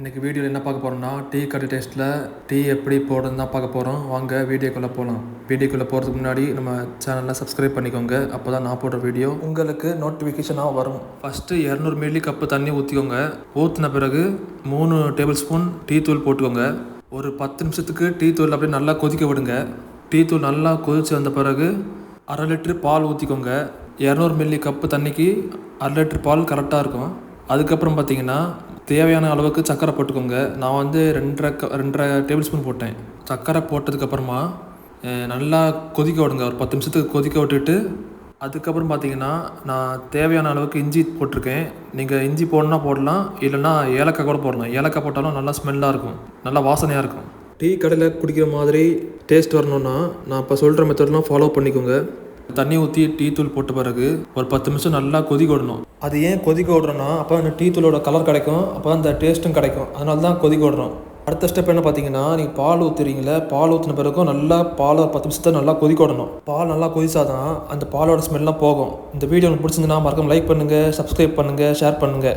இன்றைக்கி வீடியோவில் என்ன பார்க்க போகிறோம்னா டீ கடை டேஸ்ட்டில் டீ எப்படி போடுறதுன்னு தான் பார்க்க போகிறோம் வாங்க வீடியோக்குள்ளே போகலாம் வீடியோக்குள்ளே போகிறதுக்கு முன்னாடி நம்ம சேனலை சப்ஸ்கிரைப் பண்ணிக்கோங்க. அப்போ தான் நான் போடுற வீடியோ உங்களுக்கு நோட்டிஃபிகேஷனாக வரும். ஃபஸ்ட்டு இரநூறு மில்லி கப்பு தண்ணி ஊற்றிக்கோங்க ஊற்றின பிறகு மூணு டேபிள் ஸ்பூன் டீ தூள் போட்டுக்கோங்க. ஒரு பத்து நிமிஷத்துக்கு டீ தூள் அப்படியே நல்லா கொதிக்க விடுங்க. டீ தூள் நல்லா கொதித்து வந்த பிறகு அரை லிட்ரு பால் ஊற்றிக்கோங்க இரநூறு மில்லி கப்பு தண்ணிக்கு அரை லிட்ரு பால் கரெக்டாக இருக்கும். அதுக்கப்புறம் பார்த்தீங்கன்னா தேவையான அளவுக்கு சர்க்கரை போட்டுக்கோங்க. நான் வந்து ரெண்டரை க ரெண்டரை டேபிள் ஸ்பூன் போட்டேன். சர்க்கரை போட்டதுக்கப்புறமா நல்லா கொதிக்க விடுங்க. ஒரு பத்து நிமிஷத்துக்கு கொதிக்க விட்டுட்டு அதுக்கப்புறம் பார்த்தீங்கன்னா நான் தேவையான அளவுக்கு இஞ்சி போட்டிருக்கேன். நீங்கள் இஞ்சி போடணும்னா போடலாம். இல்லைன்னா ஏலக்காய் கூட போடலாம். ஏலக்காய் போட்டாலும் நல்லா ஸ்மெல்லாக இருக்கும். நல்லா வாசனையாக இருக்கும். டீ கடையில் குடிக்கிற மாதிரி டேஸ்ட் வரணுன்னா நான் இப்போ சொல்கிற மெத்தட்லாம் ஃபாலோ பண்ணிக்கோங்க. தண்ணி ஊற்றி டீ தூள் போட்ட பிறகு ஒரு பத்து நிமிஷம் நல்லா கொதிக்க விடணும் அது ஏன் கொதிக்க விடுறோன்னா அப்போ அந்த டீ தூளோட கலர் கிடைக்கும் அப்போ அந்த டேஸ்ட்டும் கிடைக்கும். அதனால தான் கொதிக்க விடுறோம் அடுத்த ஸ்டெப் என்ன பார்த்தீங்கன்னா நீங்கள் பால் ஊற்றுறீங்களே பால் ஊற்றின பிறகும் நல்லா பால் ஒரு பத்து நிமிஷத்தை நல்லா கொதிக்க விடணும் பால் நல்லா கொதிச்சாதான் அந்த பாலோட ஸ்மெல்லாம் போகும். இந்த வீடியோ உங்களுக்கு பிடிச்சிருந்துன்னா மறக்காம லைக் பண்ணுங்கள் சப்ஸ்கிரைப் பண்ணுங்கள் ஷேர் பண்ணுங்கள்